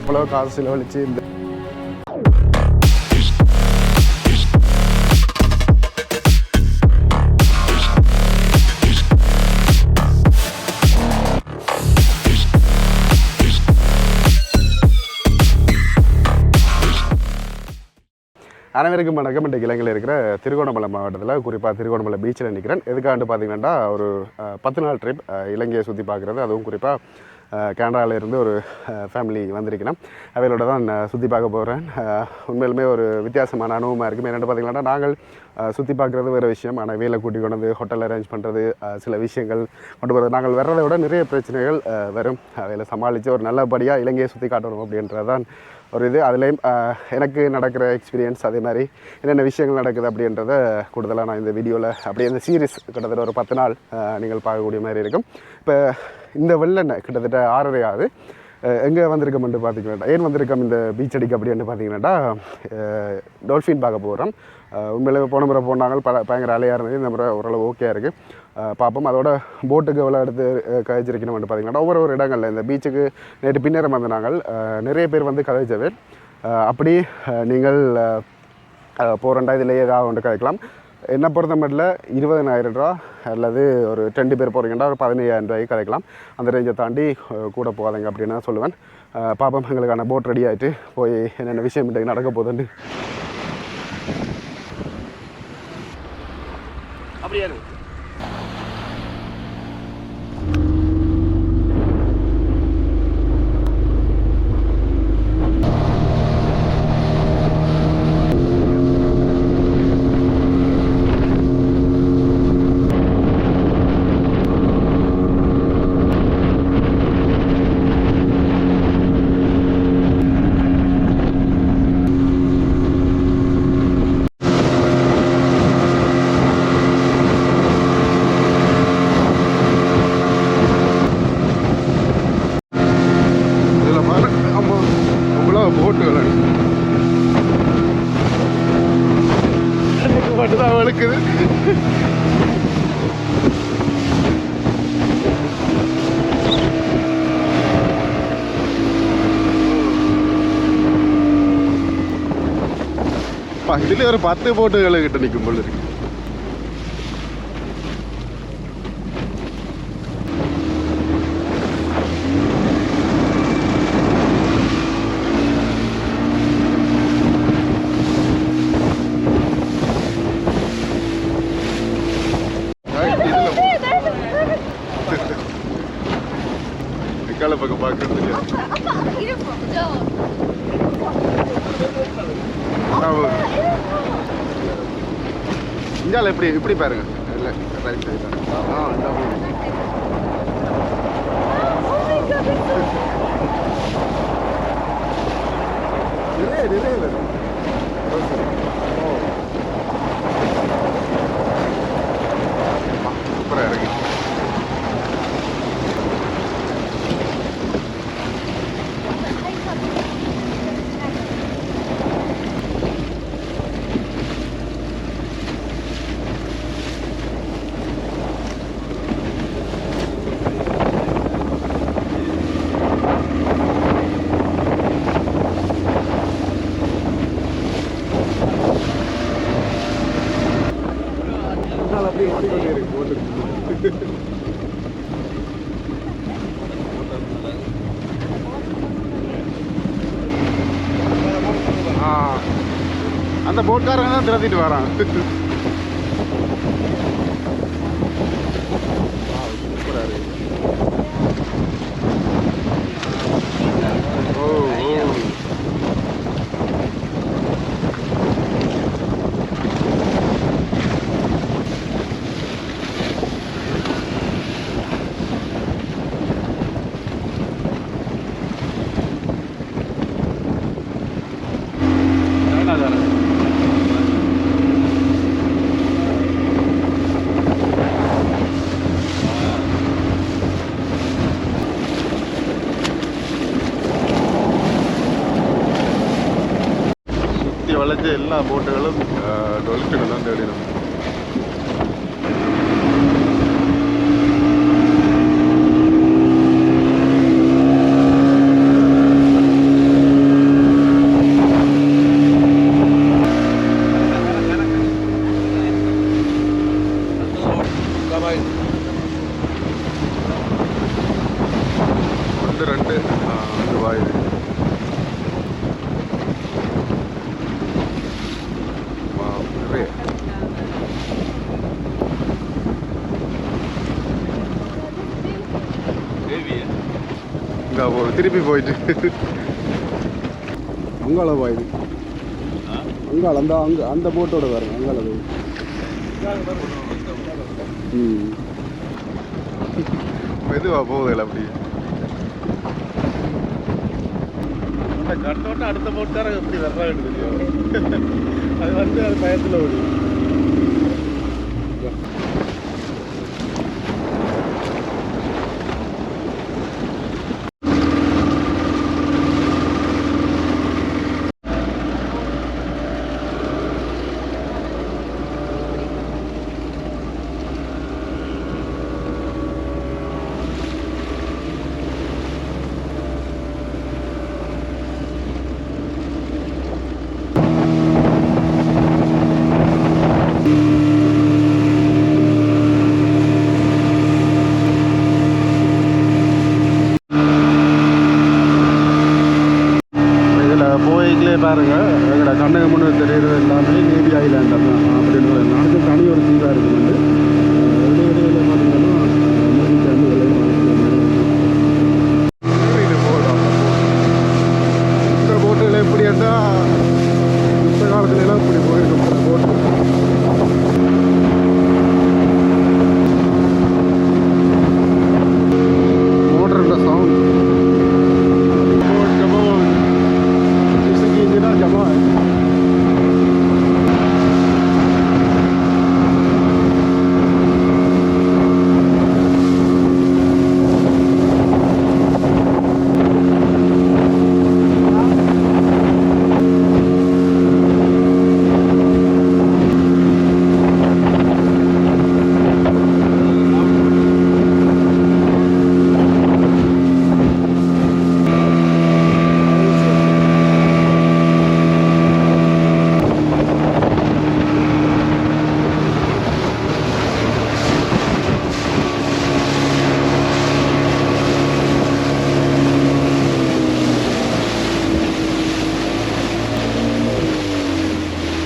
இவ்வளோ காசு செலவழிச்சு இந்த அனைவருக்கும் வணக்கம். இன்றைக்கு இலங்கையில் இருக்கிற திருகோணமலை மாவட்டத்தில் குறிப்பாக திருகோணமலை பீச்சில் நிற்கிறேன் எதுக்காண்டு பார்த்தீங்கன்னா ஒரு பத்து நாள் ட்ரிப் இலங்கையை சுற்றி பார்க்குறது. அதுவும் குறிப்பாக கனடாவில் இருந்து ஒரு ஃபேமிலி வந்திருக்கிறேன். அவைகளோட தான் நான் சுற்றி பார்க்க போகிறேன் உண்மையிலுமே ஒரு வித்தியாசமான அனுபவமாக இருக்கும் என்னென்னு பார்த்தீங்கன்னா நாங்கள் சுற்றி பார்க்குறது வேறு விஷயம். ஆனால் வேலை கூட்டி கொண்டு வந்து ஹோட்டல் அரேஞ்ச் பண்ணுறது சில விஷயங்கள். கொண்டு போகிறது நாங்கள் வர்றதை விட நிறைய பிரச்சனைகள் வரும். அதில் சமாளித்து ஒரு நல்லபடியாக இலங்கையை சுற்றி காட்டணும் அப்படின்றது தான் ஒரு இது. அதுலேயும் எனக்கு நடக்கிற எக்ஸ்பீரியன்ஸ் அதே மாதிரி என்னென்ன விஷயங்கள் நடக்குது அப்படின்றத கூடுதலாக நான் இந்த வீடியோவில் அப்படியே இந்த சீரீஸ் கிட்டத்தட்ட ஒரு பத்து நாள் நீங்கள் பார்க்கக்கூடிய மாதிரி இருக்கும். இப்போ இந்த வெள்ளெண்ணெய் கிட்டத்தட்ட ஆறரை ஆகுது எங்கே வந்திருக்கோம்னு பார்த்தீங்கன்னா ஏன் வந்திருக்கோம் இந்த பீச் அடிக்கு அப்படின்னு பார்த்தீங்கன்னா டோல்ஃபின் பார்க்க போகிறோம் உண்மையிலே போன முறை போனாங்க. பல பயங்கர அலையாக இருந்தது. இந்த முறை ஓரளவு ஓகே இருக்குது பார்ப்போம். அதோட போட்டுக்கு எவ்வளோ எடுத்து கதைச்சிருக்கணும்னு பார்த்தீங்கன்னா ஒவ்வொரு ஒரு இடங்களில் இந்த பீச்சுக்கு நேற்று பின்னரம் வந்து நாங்கள் நிறைய பேர் வந்து கதைச்சவே அப்படி நீங்கள் போகிறண்டா இதில் ஏதாவது ஒன்று கதைக்கலாம். என்னை பொறுத்த மட்டும் இருபதனாயிரம் ரூபா அல்லது ஒரு ரெண்டு பேர் போகிறீங்கன்னா ஒரு பதினையாயிரம் ரூபாய்க்கு கதைக்கலாம். அந்த ரேஞ்சை தாண்டி கூட போகாதீங்க அப்படின்னு சொல்லுவேன். பாப்பம் எங்களுக்கான போட் ரெடி ஆகிட்டு போய் என்னென்ன விஷயம் இன்றைக்கு நடக்க போதுன்னு அப்படியே இதில் பாரு அம்மா அவ்வளோ போட்டுகள் எனக்கு மட்டும்தான் வழுக்குது அப்பா, இதுல ஒரு பத்து போட்டுகள் கிட்ட நிற்கும் போல இருக்கு இதுல எக்கால பக்கம் பார்க்கறது இல்லையா இந்தியாவில் எப்படி இப்படி பாருங்க. இல்லை ரைட் சைடு ஆ நிறைய நிறைய ஓ. சூப்பராக இருக்கு. முன்னால் அப்படியே ஓடிக்கொண்டே இருக்கு ஓட்டு அந்த போட்காரங்க தான் திறத்திட்டு வரான் சூப்பராக இருக்கு ஓ ஓ சுற்றி எல்லா போட்டுகளும் டொல்ஃபினை தான் தேடினோம் பாய் ஒன்று ரெண்டு ஆ, ரூபாய் இது Wow, நிறைய தேவியா இங்கே போ திருப்பி போயிட்டு. அங்காள போயுது அங்காள அந்த அங்கே அந்த போட்டோட பாருங்க அங்காள போய். ம். மெதுவாக போகுதுல அப்படி அந்த கட்டோட்ட அடுத்த போட்டார எப்படி வர்றாங்க அது வந்து அது பயத்தில் ஓடி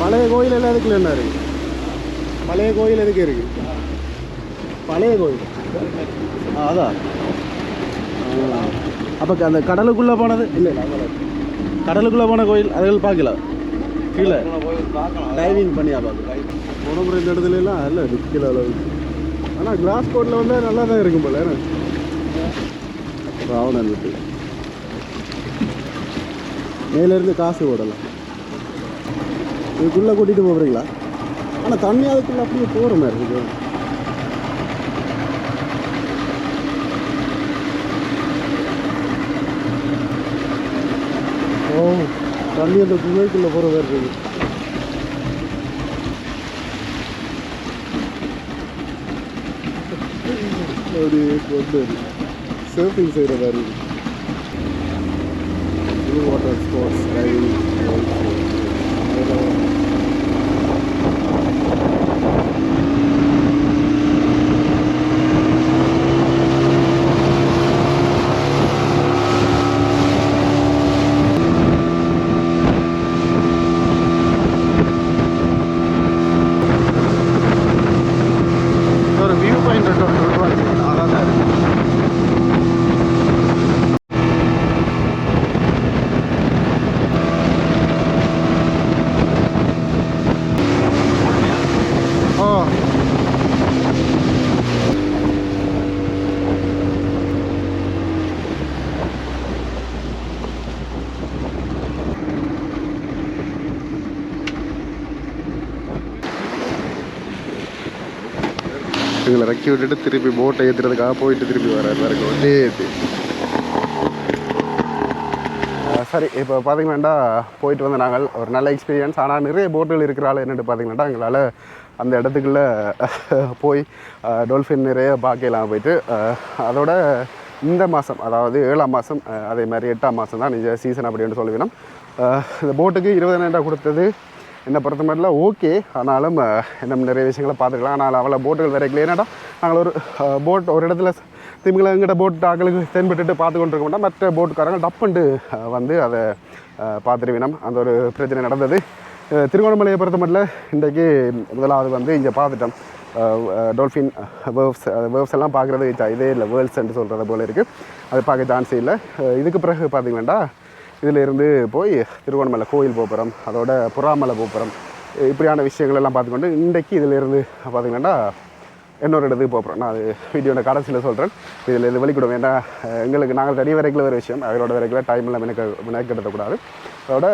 பழைய கோயில் எல்லாம் எதுக்குல என்ன இருக்கு பழைய கோயில் எதுக்கு இருக்கு? பழைய கோயில். ஆ, அதான் அப்போ அந்த கடலுக்குள்ளே போனது? இல்லை கடலுக்குள்ளே போன கோயில் அதுகள் பார்க்கல. கீழே. டைவிங் பண்ணியா பார்க்க போன இந்த இடத்துல எல்லாம் இல்லை நிற்கல அளவுக்கு. ஆனால் கிராஸ் கோட்டில் வந்து நல்லா தான் இருக்கும் போல என்ன? ராவணன் விட்டு. மேலேருந்து காசு ஓடலாம் இதுக்குள்ளே கூட்டிகிட்டு போகிறீங்களா ஆனால் தண்ணி அதுக்குள்ளே அப்படியே போகிற மாதிரி இருக்குது ஓ தண்ணி அந்த குகைக்குள்ளே போகிற மாதிரி இருக்குது அப்படியே கொண்டு சர்ஃபிங் செய்கிற மாதிரி water sports diving Thank you. எங்களை இறக்கி விட்டுட்டு திருப்பி போட்டை ஏற்றுறதுக்காக போயிட்டு திருப்பி வர வேறு ஒன்றே ஏற்றி சரி இப்போ பார்த்தீங்கன்னாண்டா போயிட்டு வந்த நாங்கள் ஒரு நல்ல எக்ஸ்பீரியன்ஸ் ஆனால் நிறைய போட்டுகள் இருக்கிறாள் என்னென்னு பார்த்தீங்கன்னா எங்களால் அந்த இடத்துக்குள்ளே போய் டொல்ஃபின் நிறைய பார்க்கலாம் போயிட்டு அதோட இந்த மாதம் அதாவது ஏழாம் மாதம் அதே மாதிரி எட்டாம் மாதம் தான் நிஜ சீசன் அப்படின்னு சொல்லுவினோம் இந்த போட்டுக்கு இருபதாயிரம் ரூபா கொடுத்தது என்னை பொறுத்த மாதிரிலாம் ஓகே. ஆனாலும் நம்ம நிறைய விஷயங்களை பார்த்துக்கலாம். ஆனால் அவ்வளோ போட்டுகள் வரைக்கல. ஏன்னாடா நாங்கள் ஒரு போட் ஒரு இடத்துல திமிங்களை எங்கிட்ட போட் ஆக்களுக்கு தென்பட்டுட்டு பார்த்து கொண்டு இருக்க மாட்டோம் மற்ற போட்டுக்காரங்க டப்புண்டு வந்து அதை பார்த்துருவினம் அந்த ஒரு பிரச்சனை நடந்தது. திருகோணமலையை பொறுத்த மட்டும் இன்றைக்கு முதலாவது வந்து இங்கே பார்த்துட்டோம். டோல்ஃபின் வேர்வ்ஸ் வேர்வ்ஸ் எல்லாம் பார்க்குறது இதே இல்லை. வேர்ல்ட்ஸ்ன்னு சொல்கிறது போல இருக்குது அது பார்க்க சான்ஸ் இல்லை. இதுக்கு பிறகு பார்த்தீங்கன்னா இதில் இருந்து போய் திருவண்ணாமலை கோயில் போகிறோம் அதோட புறாமலை போகிறோம் இப்படியான விஷயங்கள் எல்லாம் பார்த்துக்கொண்டு இன்றைக்கு இதில் இருந்து இன்னொரு இடத்துக்கு போகிறோம் நான் அது வீடியோட கடைசியில் சொல்கிறேன் இதில் இது வெளிக்கூடும் ஏன்னா எங்களுக்கு நாங்கள் தனி வரைக்கும் ஒரு விஷயம். அவரோட வரைக்கும் டைம் எல்லாம் எனக்கு மெனக்கெடுத்தக்கூடாது அதோட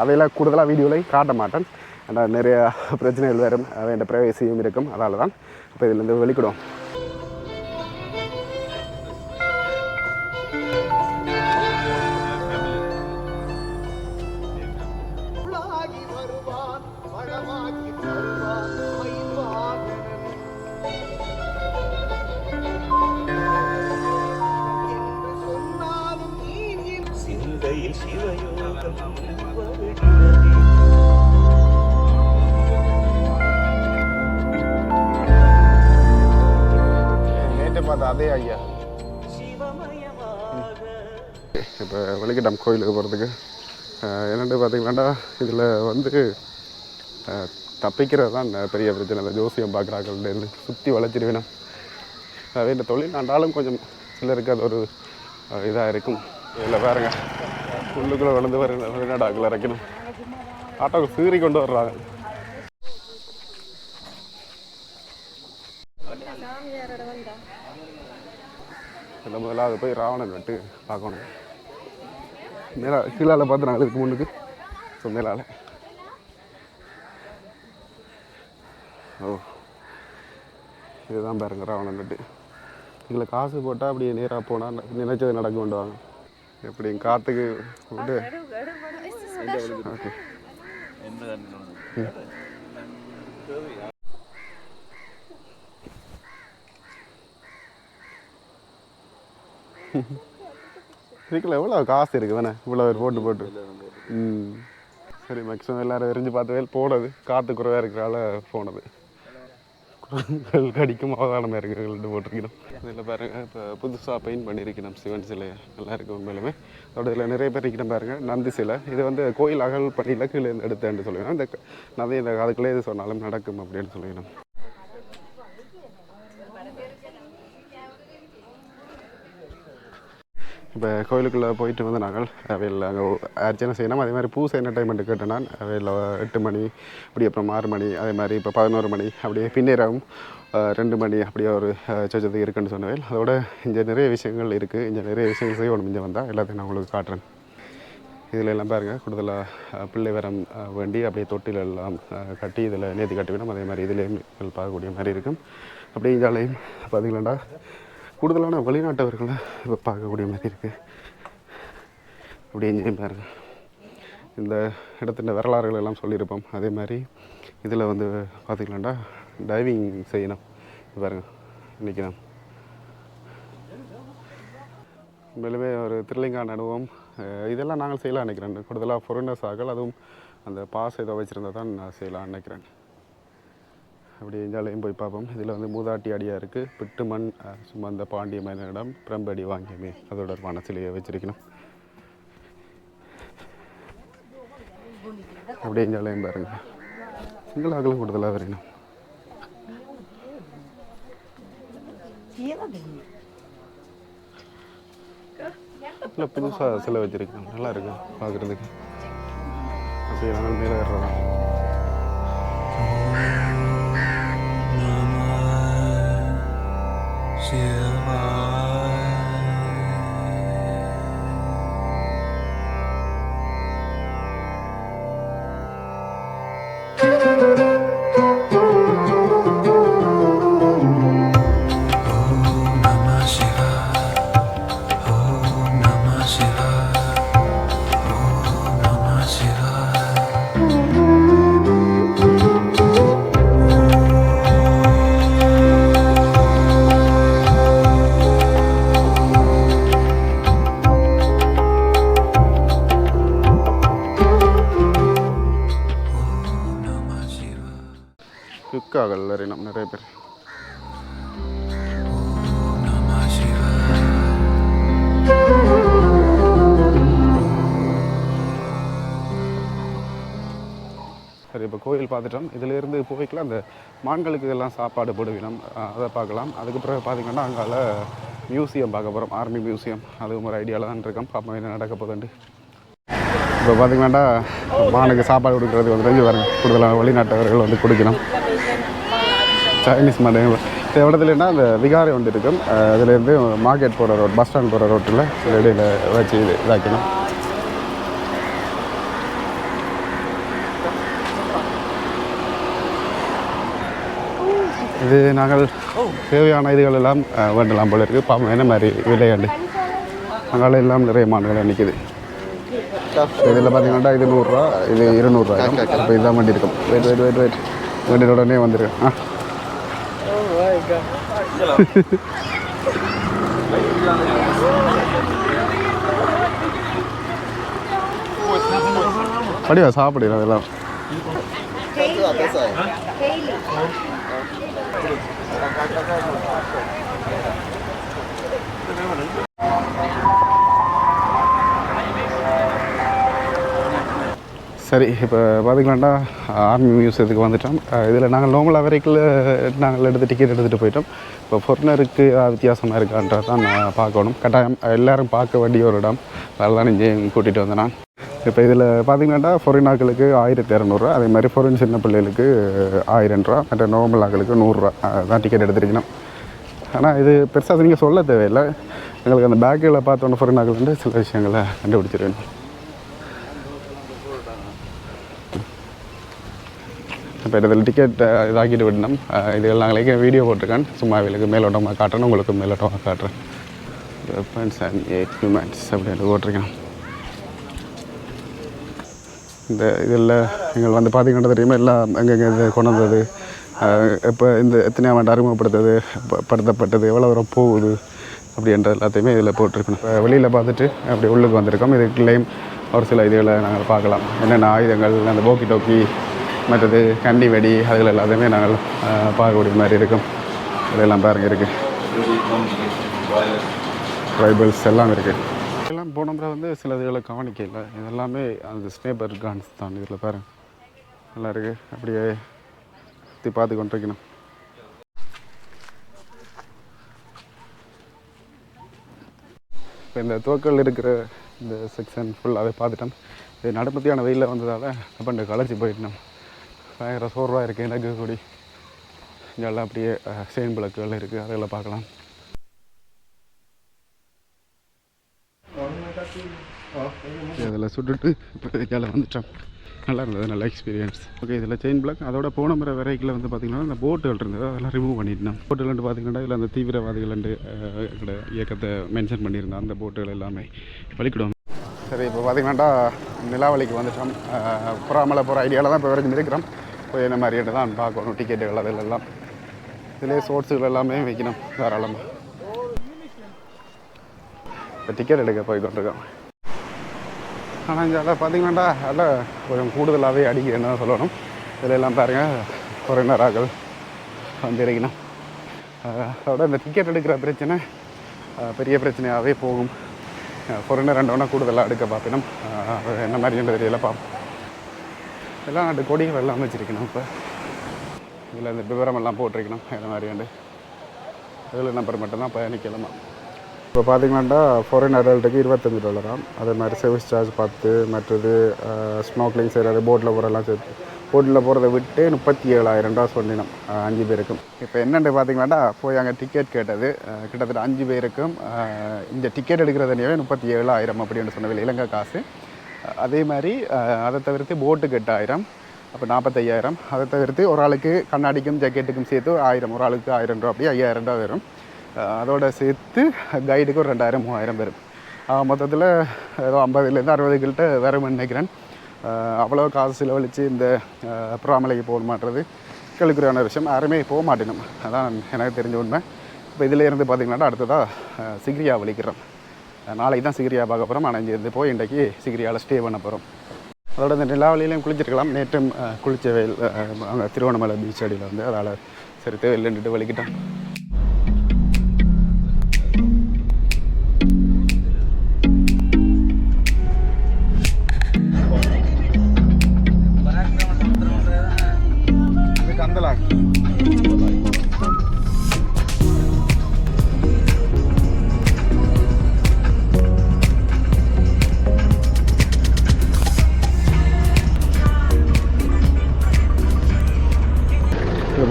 அதையெல்லாம் கூடுதலாக வீடியோவில் காட்ட மாட்டேன். ஏன்னா நிறையா பிரச்சனைகள் வரும். அதை என்ற ப்ரைவசியும் இருக்கும். அதால தான் இப்போ இதுலேருந்து வெளிக்கூடும் அதே ஐயா. இப்போ வெளிக்கிட்டம் கோயிலுக்கு போகிறதுக்கு என்னென்னு பார்த்தீங்கன்னா இதில் வந்து தப்பிக்கிறது தான் பெரிய பிரச்சனை. இந்த ஜோசியம் பார்க்குறாங்கள்லேருந்து சுற்றி வளைச்சிருவேணும் அதே இந்த தொழில் ஆண்டாலும் கொஞ்சம் சிலருக்கு அது ஒரு இதாக இருக்கும். இதில் பாருங்கள் உள்ளுக்குள்ளே விழுந்து வர வெளிநாடாக்கில் இறக்கணும் ஆட்டோக்கு சீறி கொண்டு வர்றாங்க. இதில் முதலாவது போய் ராவணன் நட்டு பார்க்கணும். மேலே கீழால பார்த்து நாங்கள் இதுக்கு முன்னுக்கு. ஸோ மேலால். ஓ. இதுதான் பாருங்க ராவணன் நட்டு இதில் காசு போட்டால் அப்படியே நேராக போனால் நினைச்சது நடக்க வேண்டுவாங்க எப்படி காற்றுக்கு விட்டு ஓகே. இதுக்குள்ள எவ்வளோ காசு இருக்கு வேணே? இவ்வளோ ஒரு போட்டு போட்டு. ம். சரி மேக்ஸிமம் எல்லோரும் எரிஞ்சு பார்த்தவே வேல் போனது. காற்று குறைவாக இருக்கிறால போனது. குரங்குகள் கடிக்கும் அவதானமாக இருக்கு போட்டிருக்கணும். இதில் பாருங்கள் இப்போ புதுசாக பெயிண்ட் பண்ணியிருக்கணும் சிவன் சிலை. நல்லா இருக்கு உண்மையிலுமே. அதோட இதில் நிறைய பேர் இருக்கணும் பாருங்கள் நந்தி சிலை. இது வந்து கோயில் அகல் பணியில் கீழே எடுத்தேன்னு சொல்லிடணும் இந்த நதி இந்த அதுக்குள்ளே இது சொன்னாலும் நடக்கும் அப்படின்னு சொல்லிடணும் இப்போ கோயிலுக்குள்ளே போயிட்டு வந்து நாங்கள் அவையில் அங்கே அர்ச்சனை செய்யணும். அதே மாதிரி பூசை என்டர்டைன்மெண்ட் கேட்டேன் அவையில் எட்டு மணி இப்படி அப்புறம் ஆறு மணி அதே மாதிரி இப்போ பதினோரு மணி அப்படியே பின்னேறவும் ரெண்டு மணி அப்படியே ஒரு சொச்சத்துக்கு இருக்குன்னு சொன்னவேல் அதோட இங்கே நிறைய விஷயங்கள் இருக்குது இங்கே நிறைய விஷயங்கள் செய்யணும். இங்கே வந்தால் எல்லாத்தையும் நான் உங்களுக்கு காட்டுறேன். இதில் எல்லாம் பாருங்கள் கூடுதலாக பிள்ளை வரம் வேண்டி அப்படியே தொட்டில் எல்லாம் கட்டி இதில் நேர்த்தி கட்டி விடும் அதே மாதிரி இதுலேயும் பார்க்கக்கூடிய மாதிரி இருக்கும். அப்படியே இதாலையும் பார்த்தீங்களாண்டா கூடுதலான வெளிநாட்டவர்களை இப்போ பார்க்கக்கூடிய மாதிரி இருக்குது அப்படியே இங்கேயும் பாருங்க. இந்த இடத்துல வரலாறுகள் எல்லாம் சொல்லியிருப்போம். அதே மாதிரி இதில் வந்து பார்த்திங்களாண்டா டைவிங் செய்யணும். பாருங்கள் இன்றைக்கி நான் மேலுமே ஒரு திருலிங்கா அனுபவம் இதெல்லாம் நாங்கள் செய்யலாம் நினைக்கிறேன். கூடுதலாக ஃபொரினர்ஸ் ஆகல் அதுவும் அந்த பாஸ் ஏதோ வச்சுருந்தா தான் நான் செய்யலாம் நினைக்கிறேன். அப்படி எஞ்சாலையும் போய் பார்ப்போம். இதில் வந்து மூதாட்டி அடியாக இருக்குது பிட்டு மண் அஹ், சுமந்த பாண்டிய மன்னனிடம் பிரம்படி வாங்கியமே. அதோட ஒரு சிலையை வச்சிருக்கணும். அப்படியே எஞ்சாலையும் பாருங்கள் சிங்களாக்களும் கூடுதலாக வரணும். இல்லை புதுசாக சிலை வச்சுருக்கேன் நல்லா இருக்கு பார்க்குறதுக்கு அப்படியே நாங்கள் மேலே ஏறுறதா? Oh, இருக்கார்கள் வரையினம் நிறைய பேர். சரி இப்போ கோயில் பார்த்துட்டோம். இதிலேருந்து போய்க்கலாம். அந்த மான்களுக்கு இதெல்லாம் சாப்பாடு போடுவினம். அதை பார்க்கலாம். அதுக்கு பிறகு பார்த்தீங்கன்னா அங்கால மியூசியம் பார்க்க போகிறோம் ஆர்மி மியூசியம் அது ஒரு ஐடியாவில் தான் இருக்கோம். பார்ப்போம் என்ன நடக்க போகுதுன்ட்டு. இப்போ பார்த்தீங்கன்னா மானுக்கு சாப்பாடு கொடுக்குறது வந்து ரெஞ்சு வரேன் கூடுதலாக வெளிநாட்டவர்கள் வந்து கொடுக்கணும். சைனீஸ் மண்டை இந்த இடத்துலன்னா அந்த விகாரை ஒன்று இருக்கும். அதுலேருந்து மார்க்கெட் போகிற ரோட் பஸ் ஸ்டாண்ட் போகிற ரோட்டில் வெளியில் வச்சு இது இதாக்கணும். இது நாங்கள் தேவையான இதுகள் எல்லாம் வேண்டலாம் போல இருக்குது பாம்பு என்ன மாதிரி விளையாண்டு அங்கால எல்லாம் நிறைய மாடுகள் நிற்கிது இதில் பார்த்தீங்கன்னா இது நூறுரூவா இது இருநூறுவா இப்போ இதுதான் வண்டி இருக்கும். வெயிட் வெயிட் வெயிட் வெயிட் வண்டியில் உடனே வந்துருக்கு ஆ. படிவா சாப்பிடு அதெல்லாம் சரி இப்போ பார்த்திங்களாண்டா ஆர்மி மியூசியத்துக்கு வந்துட்டோம். இதில் நாங்கள் நோமலா வரைக்கும் நாங்கள் எடுத்து டிக்கெட் எடுத்துகிட்டு போயிட்டோம். இப்போ ஃபொரினருக்கு வித்தியாசமாக இருக்கான்றது தான் நான் பார்க்கணும். கட்டாயம் எல்லோரும் பார்க்க வேண்டிய ஒரு இடம். அதெல்லாம் இங்கே கூட்டிகிட்டு வந்தேன் நான். இப்போ இதில் பார்த்தீங்கன்னா ஃபொரின் ஆக்களுக்கு ஆயிரத்தி இரநூறுவா அதே மாதிரி ஃபொரின் சின்ன பிள்ளைகளுக்கு ஆயிரம் ரூபா. மற்ற நார்மல் ஆக்களுக்கு நூறுரூவா தான் டிக்கெட் எடுத்துருக்கணும். ஆனால் இது பெருசாக நீங்கள் சொல்ல தேவையில்லை. எங்களுக்கு அந்த பேக்கில் பார்த்தோன்னே ஃபொரின் ஆக்கள் வந்து சில விஷயங்களை கண்டுபிடிச்சிருவேன். இப்போ இதில் டிக்கெட் இதாக்கிட்டு விடணும். அஹ் இது நாங்களே வீடியோ போட்டிருக்கேன் சும்மா இவளுக்கு மேலோட்டமாக காட்டுறேன் உங்களுக்கு மேலோட்டமாக காட்டுறேன். வெப்பன்ஸ் அண்ட் எக்யூப்மெண்ட்ஸ் அப்படின்னு போட்டிருக்கேன் இந்த இதில் நீங்கள் வந்து பார்த்தீங்கன்னா தெரியுமா? எல்லாம் எங்கெங்கே இது கொண்டு வந்தது? இப்போ இந்த எத்தனை ஆண்டு அறிமுகப்படுத்தது? படுத்தப்பட்டது? எவ்வளோ தூரம் போகுது? அப்படின்ற எல்லாத்தையுமே இதில் போட்டிருக்கணும். இப்போ வெளியில் பார்த்துட்டு அப்படி உள்ளுக்கு வந்திருக்கோம். இதுக்குள்ளேயும் ஒரு சில இதுகளை நாங்கள் பார்க்கலாம். என்னென்ன ஆயுதங்கள் அந்த போக்கி டோக்கி மற்றது கண்டி வெடி அதுகள் எல்லாத்தையுமே நாங்கள் பார்க்கக்கூடிய மாதிரி இருக்கும். இதெல்லாம் பாருங்க இருக்குது ட்ரைபல்ஸ் எல்லாம் இருக்குது எல்லாம் போன முறை வந்து சில இதுகளை கவனிக்கல. இதெல்லாமே அந்த ஸ்னேப்பர் கான்ஸ் தான். இதில் பாருங்கள் நல்லா இருக்குது அப்படியே சுற்றி பார்த்து கொண்டிருக்கணும். இப்போ இந்த தோக்கல் இருக்கிற இந்த செக்ஷன் ஃபுல்லாகவே பார்த்துட்டோம். இது நடப்பத்தியான வெயிலில் வந்ததால் அப்போ இந்த களைச்சி போயிட்டோம் பயங்கர சோர்வாக இருக்குது எனக்கு கூடி. இங்கெல்லாம் அப்படியே செயின் விளக்குகள் இருக்குது அதெல்லாம் பார்க்கலாம். இதில் சுட்டுட்டு இப்போ இதில் வந்துட்டோம். நல்லா இருந்தது நல்ல எக்ஸ்பீரியன்ஸ் ஓகே இதில் செயின் பிளாக் அதோட போன முறை வெரைட்டியில் வந்து பார்த்திங்கன்னா இந்த போட்டுகள் இருந்தது. அதெல்லாம் ரிமூவ் பண்ணிட்டோம் போட்டுகள் பார்த்திங்கன்னா இதில் அந்த தீவிரவாதிகள் இயக்கத்தை மென்ஷன் பண்ணியிருந்தோம். அந்த போட்டுகள் எல்லாமே வலிக்கிடுவாங்க சரி இப்போ பார்த்தீங்கன்னா நிலாவளிக்கு வந்துட்டோம். புறாமலை போகிற ஐடியாவில் தான் இப்போ வரைக்கும் இருக்கிறோம். போய் என்ன மாதிரிட்டு தான் பார்க்கணும். டிக்கெட்டுகள் அதில் எல்லாம் இதிலே ஸ்போர்ட்ஸுகள் எல்லாமே வைக்கணும் தாராளமாக இப்போ டிக்கெட் எடுக்க போய் கொண்டிருக்கோம். ஆனால் இங்கே அதில் பார்த்தீங்கன்னாடா அதில் கொஞ்சம் கூடுதலாகவே அடிக்கிறேன்னு தான் சொல்லணும். இதில் எல்லாம் பாருங்கள் கொரோனாராக்கள் வந்திருக்கணும். அதோட இந்த டிக்கெட் எடுக்கிற பிரச்சனை பெரிய பிரச்சனையாகவே போகும். ஃபொரினர் ரெண்டு கூடுதலாக எடுக்க பார்க்கணும். அது என்ன மாதிரின்னு தெரியல பார்ப்போம். எல்லாம் நாட்டு கொடிகள் எல்லாம் வச்சுருக்கணும் இப்போ. இதில் இந்த விவரமெல்லாம் போட்டிருக்கணும் என்ன மாதிரியாண்டு இதில் நம்பர் மட்டும்தான் பயணிக்கலாமா. இப்போ பார்த்தீங்கன்னா ஃபாரின் அடல்ட்டுக்கு இருபத்தஞ்சி டாலராம் அதே மாதிரி சர்வீஸ் சார்ஜ் பத்து மற்றது ஸ்மோக்லிங் செய்கிறது போட்டில் போகிறதெல்லாம் சேர்த்து. போட்டில் போகிறத விட்டு முப்பத்தி ஏழாயிரம் ரூபா சொன்னினோம் அஞ்சு பேருக்கும். இப்போ என்னென்னு பார்த்தீங்கன்னா போய் அங்கே டிக்கெட் கேட்டது கிட்டத்தட்ட அஞ்சு பேருக்கும் இந்த டிக்கெட் எடுக்கிறதுனே முப்பத்தி ஏழாயிரம் அப்படின்னு சொன்ன இலங்கை காசு. அதே மாதிரி அதை தவிர்த்து போட்டுக்கு எட்டாயிரம் அப்போ நாற்பத்தையாயிரம். அதை தவிர்த்து ஒரு ஆளுக்கு கண்ணாடிக்கும் ஜக்கெட்டுக்கும் சேர்த்து ஆயிரம் ஒரு ஆளுக்கு ஆயிரம் ரூபா அப்படியே ஐயாயிரம் ரூபா வரும். அதோட சேர்த்து கைடுக்கு ஒரு ரெண்டாயிரம் மூவாயிரம் வரும். மொத்தத்தில் ஏதோ ஐம்பதுலேருந்து அறுபது கிட்ட வரும்னு நினைக்கிறேன். அவ்வளோ காசு செலவழித்து இந்த புறாமலைக்கு போக மாட்டுறது கேள்விக்குறியான விஷயம். யாருமே போக மாட்டேனும். அதான் எனக்கு தெரிஞ்ச உண்மை. இப்போ இதில் இருந்து பார்த்தீங்கன்னா அடுத்ததாக சிகிரியா வலிக்கிறோம். நாளைக்கு தான் சிகிரியா பார்க்க போகிறோம் ஆனால் இங்கேருந்து போய் இன்றைக்கி சிகிரியாவில் ஸ்டே பண்ண போகிறோம் அதோட இந்த நிலாவளியிலையும் குளிச்சிருக்கலாம். நேற்றும் குளிச்ச வெயில் அங்கே திருவண்ணாமலை பீச் அடியில் வந்து அதனால் சரி தேவையில்லைன்ட்டு வலிக்கிட்டோம் கந்தலா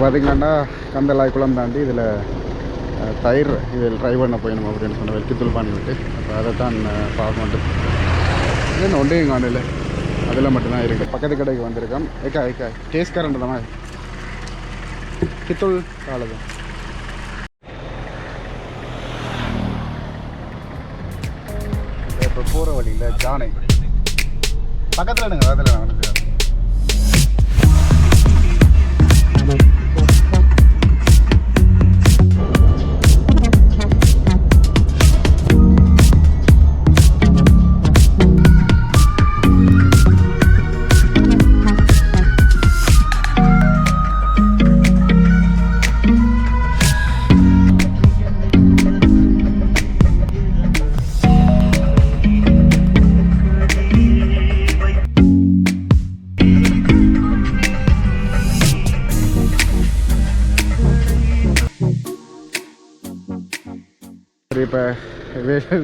இது கந்தலாய் குளம் தாண்டி இதில் தயிர் இதில் ட்ரை பண்ண போயணும் அப்படின்னு சொன்ன வெள்ளித்தூள் பண்ணி விட்டு. அப்போ அதை தான் பார்க்கணும் மாட்டேன் இல்லை ஒன்றையும் காணல அதில் மட்டும்தான் இருக்குது பக்கத்து கடைக்கு வந்திருக்கோம். ஏக்கா ஏக்கா டேஸ்ட் கரண்ட் தான் கித்துள் காலதான் இப்போ போகிற வழியில் ஜானை. பக்கத்தில் எனக்கு அதில் நான்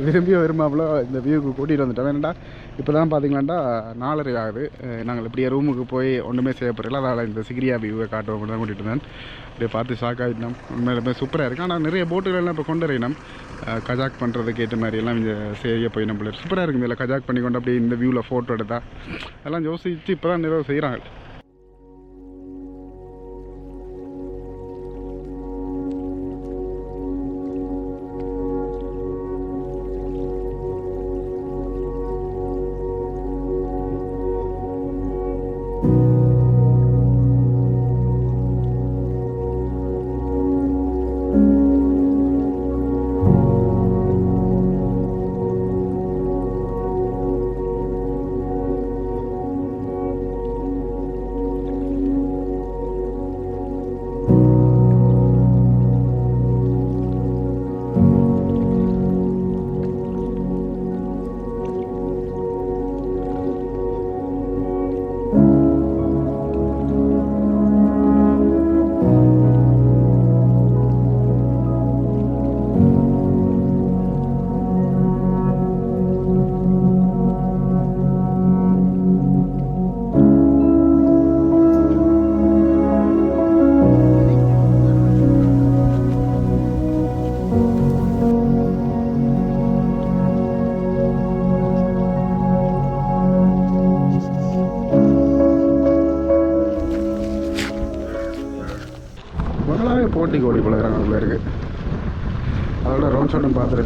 விரும்பியோ விரும்பாமலோ இந்த வியூக்கு கூட்டிகிட்டு வந்துட்டோம். ஏன்னா இப்போ தான் பார்த்தீங்களாண்டா நாலரை ஆகுது. நாங்கள் இப்படியே ரூமுக்கு போய் ஒன்றுமே செய்ய போகிறல அதனால் இந்த சிகிரியா வியூவை காட்டுவோம் தான் கூட்டிகிட்டு இருந்தேன். அப்படியே பார்த்து ஷாக் ஆகிட்டோம் உண்மையிலுமே சூப்பராக இருக்குது ஆனால் நிறைய போட்டுகள் எல்லாம் இப்போ கொண்டு வரையினோம் கஜாக் பண்ணுறதுக்கு ஏற்ற மாதிரி எல்லாம் இங்கே செய்ய போய் நம்மளுக்கு சூப்பராக இருக்குது இதில் கஜாக் பண்ணி கொண்டு அப்படியே இந்த வியூவில் ஃபோட்டோ எடுத்தால் அதெல்லாம் யோசிச்சு இப்போ தான் நிறைய செய்கிறாங்க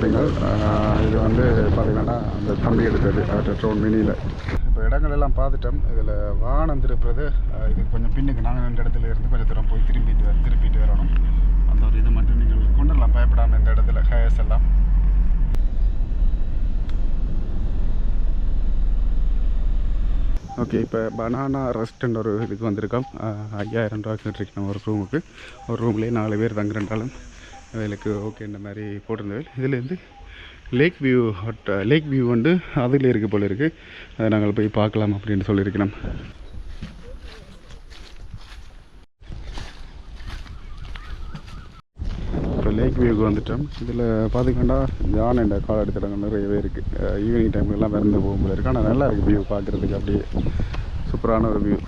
ஷோட்டும் இது வந்து பார்த்தீங்கன்னா அந்த தம்பி எடுத்தது டெட்ரோன் மினியில் இப்போ இடங்கள் எல்லாம் பார்த்துட்டோம். இதில் வானம் திருப்புறது இது கொஞ்சம் பின்னுக்கு. நாங்கள் இந்த இடத்துல இருந்து கொஞ்சம் தூரம் போய் திரும்பிட்டு வர- திருப்பிட்டு வரணும். அந்த ஒரு இது மட்டும் நீங்கள் கொண்டுடலாம் பயப்படாமல் இந்த இடத்துல ஹேர்ஸ் எல்லாம். ஓகே இப்போ பனானா ரெஸ்ட்ன்ற ஒரு இதுக்கு வந்திருக்கோம். ஐயாயிரம் ரூபா கேட்டிருக்கோம் ஒரு ரூமுக்கு ஒரு ரூம்லேயே நாலு பேர் தங்குறன்றாலும். அதுக்கு ஓகே இந்த மாதிரி போட்டிருந்தது. இதுலேருந்து lake view hut lake view வந்து அதில் இருக்குது போல் இருக்குது அதை நாங்கள் போய் பார்க்கலாம் அப்படின்னு சொல்லியிருக்கிறோம். இப்போ லேக் வியூக்கு வந்துட்டோம். இதில் பார்த்துக்கண்டா யானை இந்த கால் எடுத்துட்டாங்க. நிறையவே இருக்குது uh, ஈவினிங் டைம்லலாம் விறந்து போகும்போது இருக்குது ஆனால் நல்லா இருக்குது வியூ பார்க்குறதுக்கு. அப்படியே சூப்பரான ஒரு வியூ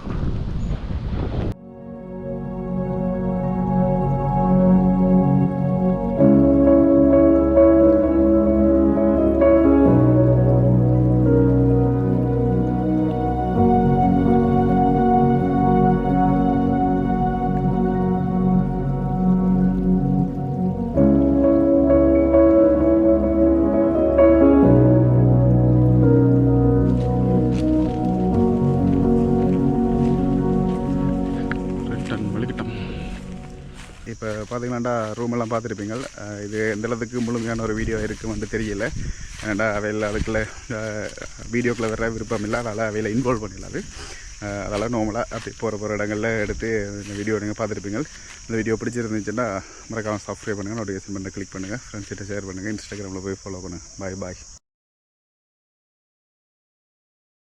எல்லாம் பார்த்துருப்பீங்க இது எந்தளவுக்கு முழுமையான ஒரு வீடியோ இருக்குமென்னு தெரியல. ஏன்னா அவையில் அதுக்குள்ள வீடியோக்குள்ளே வர விருப்பம் இல்லை. அதனால் அவையில் இன்வால்வ் பண்ணிடலாது அதெல்லாம் நார்மலாக அப்படி போகிற போகிற இடங்களில் எடுத்து இந்த வீடியோ நீங்கள் பார்த்துருப்பீங்க இந்த வீடியோ பிடிச்சிருந்துச்சுன்னா மறக்காமல் சப்ஸ்கிரைப் பண்ணுங்கள் நோட்டிஃபிகேஷன் பண்ண கிளிக் பண்ணுங்கள் ஃப்ரெண்ட்ஸ்கிட்ட ஷேர் பண்ணுங்கள் இன்ஸ்டாகிராமில் போய் ஃபாலோ பண்ணுங்கள் பாய் பாய்